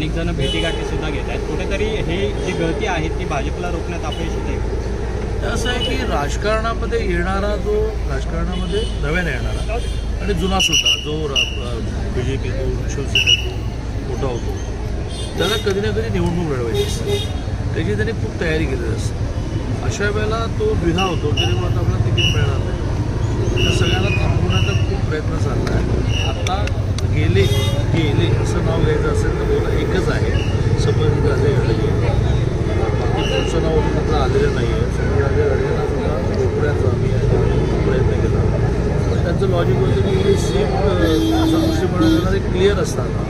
अनेक जण भेटीगाठी सुद्धा घेत आहेत. कुठेतरी हे जी गळती आहे ती भाजपला रोखण्यात अपयश होते तर असं आहे की राजकारणामध्ये येणारा जो राजकारणामध्ये नव्याने येणारा आणि जुना सुद्धा जो बी जे पीतून शिवसेनेतून मोठा होतो त्याला कधी ना कधी निवडणूक लढवायची असते. त्याची त्यांनी खूप तयारी केलेली असते. अशा वेळेला तो द्विधा होतो तरी मग बुवा, आपल्याला तिकीट मिळणार नाही. त्या सगळ्याला थांबवण्याचा खूप प्रयत्न चालला आहे. आता गेले गेले. असं नाव घ्यायचं असेल तर बोला एकच आहे संबंधित झाले बाकी पुढचं नाव अजून आलेलं नाही आहे संबंधित गाडीला सुद्धा रोखण्याचा आम्ही प्रयत्न केला. पण त्यांचं लॉजिक होतं की हे सीट असं दृष्टीपणे ते क्लिअर असताना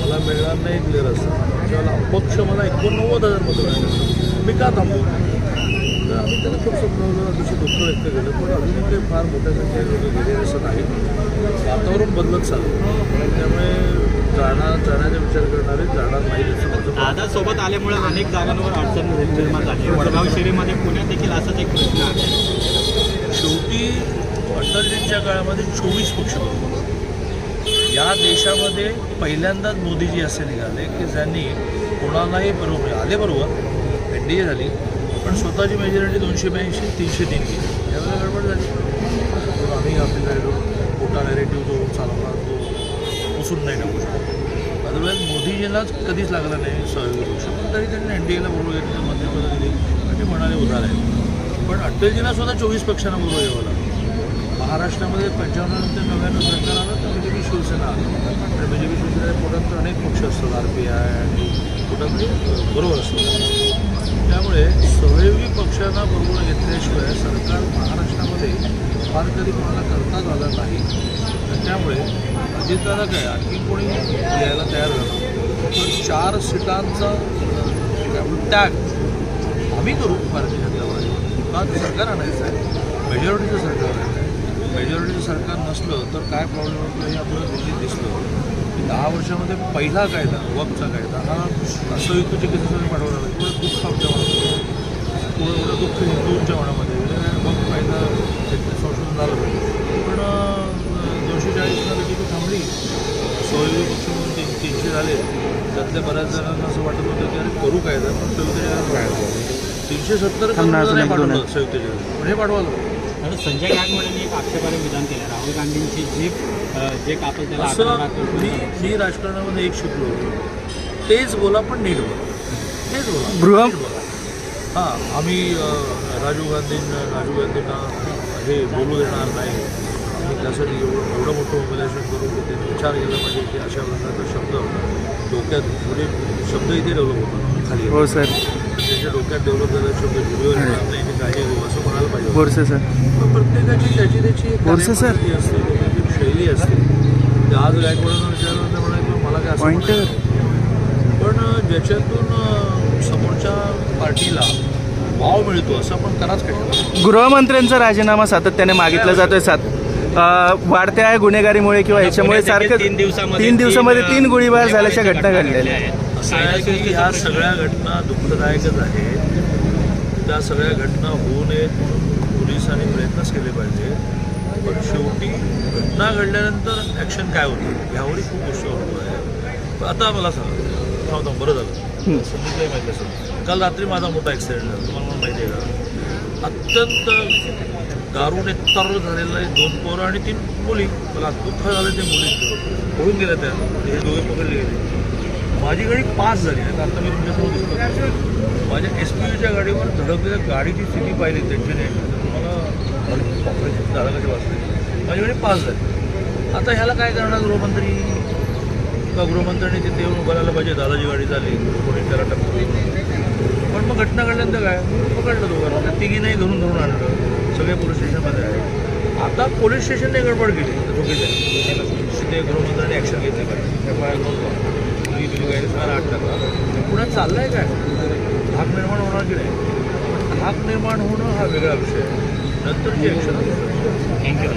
मला मिळणार नाही क्लिअर असताना त्याला अपक्ष मला एकोणनव्वद हजार मतं मी का थांबू? तर आम्ही त्याला खूप समजावलं दुसरं दुःख व्यक्त केलं. पण अजूनही काही फार मोठ्या संख्येने लोक गेले असं नाही वातावरण बदलत चाललं त्यामुळे जाणार जाण्याचा विचार करणारे जाणार नाही. दादा सोबत आल्यामुळे अनेक जागांवर अडचण निर्माण झाली. वडगाव शिरीमध्ये पुण्यात देखील असाच एक प्रश्न आहे. शेवटी अटलजींच्या काळामध्ये चोवीस पक्ष या देशामध्ये पहिल्यांदाच मोदीजी असे निघाले की ज्यांनी कोणालाही बरोबर आले बरोबर एन डी ए झाली पण स्वतःची मेजॉरिटी दोनशे ब्याऐंशी तीनशे तीन गेली यावेळेला गडबड झाली. आम्ही आपली राहिलो मोठा नेरेटिव्ह जो चालवला तो पुसून नाही टाकू शकतो अदरवाईज मोदीजींनाच कधीच लागला नाही सहयोगी पक्ष पण तरी त्यांनी एन डी एला बरोबर घेतलं मंत्रिपद दिली. आणि ते म्हणाले उधार आहे. पण अटलजींना सुद्धा चोवीस पक्षांना बरोबर यावं लागलं. महाराष्ट्रामध्ये पंच्याण्णव नंतर नव्याण्णव सरकार आलं तर बी जे पी शिवसेना आलं. आणि बी जे पी शिवसेनेच्या पोटात तर अनेक पक्ष असतात आर पी आय आणि पोटात ते बरोबर असतं त्यामुळे सहयोगी पक्षांना बरोबर घेतल्याशिवाय सरकार महाराष्ट्रामध्ये फार कधी कोणाला करता झाला नाही. त्यामुळे अजितदादा काय आणखी कोणी यायला तयार झालं तर चार सीटांचा काय त्याग आम्ही करू भारतीय जनता पार्टी. का ते सरकार आणायचं आहे? मेजॉरिटीचं सरकार आणायचं आहे. मेजॉरिटीचं सरकार नसलं तर काय प्रॉब्लेम होतो हे आपल्याला दिल्लीत दिसलं. दहा वर्षामध्ये पहिला कायदा वक्तचा कायदा हा संयुक्तचे केसेस पाठवला नाही. एवढं दुःख आमच्या मनामध्ये. एवढं एवढं दुःख हिंदूंच्या मनामध्ये. वक्त कायदा संशोधन झालं पाहिजे. पण दोनशे चाळीसला बी जे पी थांबली. सहयोगी पक्ष म्हणून तीन तीनशे झाले. त्यातल्या बऱ्याच जणांना असं वाटत होतं की अरे करू कायदा पण संयुक्त तीनशे सत्तर पाठवलं संयुक्त पण हे पाठवायला तर संजय गायकवाडांनी एक आक्षेपार्ह विधान केलं. राहुल गांधींची जीप अ, जे कापल त्याला असं मी मी राजकारणामध्ये एक शिकलो. तेच बोला पण नीट बोला. तेच बोला. गृह- बोला. हां आम्ही राजीव गांधींना राजीव गांधींना हे बोलू देणार नाही. आम्ही त्यासाठी एवढं एवढं मोठं मोबिलायझेशन करू. की त्यांनी विचार केला पाहिजे की अशा प्रकारचा शब्द डोक्यात म्हणजे शब्द इथे डेव्हलप होतो खाली हो सर त्याच्या डोक्यात डेव्हलप असं म्हणायला पाहिजे बोरसे सर. पण प्रत्येकाची त्याची त्याची बोरसे सर. असते शैली असते. आज गायकवाडांना विचारलं मला काय. पण ज्याच्यातून समोरच्या पार्टीला वाव मिळतो असं आपण कराच गृहमंत्र्यांचा राजीनामा सातत्याने मागितला जातोय सात वाढत्या गुन्हेगारीमुळे किंवा ह्याच्यामुळे सारखं तीन दिवसामध्ये तीन दिवसामध्ये तीन गोळीबार झाल्याच्या घटना घडलेल्या आहेत. आहेत. असं आहे की ह्या सगळ्या घटना दुःखदायकच आहेत. त्या सगळ्या घटना होऊ नयेत म्हणून पोलिसांनी प्रयत्नच केले पाहिजे. पण शेवटी घटना घडल्यानंतर ॲक्शन काय होतं? ह्यावरही खूप गोष्ट होतो आहे आता मला सांगा. थांब थांब बरं झालं. संदीपलाही माहिती असेल. काल रात्री माझा मोठा ॲक्सिडेंट झाला. तुम्हाला माहिती आहे का? अत्यंत दारूने तर झालेलं आहे दोन पोरं आणि तीन मुली. मला दुःख झालं ते मुली. पळून गेल्या त्या. हे दोघे पकडले गेले. माझी गाडी पास झाली. नाही आता मी तुमच्यासमोर दिसतो माझ्या एस पी यूच्या गाडीवर धडकलेल्या गाडीची स्थिती पाहिली त्यांच्याने. मला झालं कसे वाचते माझी गाडी पास झाली. आता ह्याला काय करणार गृहमंत्री? का गृहमंत्र्यांनी तिथे येऊन उभं पाहिजे? दादाची गाडी झाली. कोणी त्याला टक्कर पण मग घटना घडल्यानंतर काय? पकडलं दोघांना. तिघी तिघींनाही धरून धरून आणलं. सगळे पोलीस स्टेशनमध्ये आहे आता पोलीस स्टेशनने गडबड केली तर चुकीचं आहे तिथे गृहमंत्र्यांनी ॲक्शन घेतली पाहिजे एफ आय आर नोंदवा मुली तुझी काही फार आठ टाका पुण्यात चाललं आहे काय धाक निर्माण होणार की नाही धाक निर्माण होणं हा वेगळा विषय आहे नंतर जी ॲक्शन थँक्यू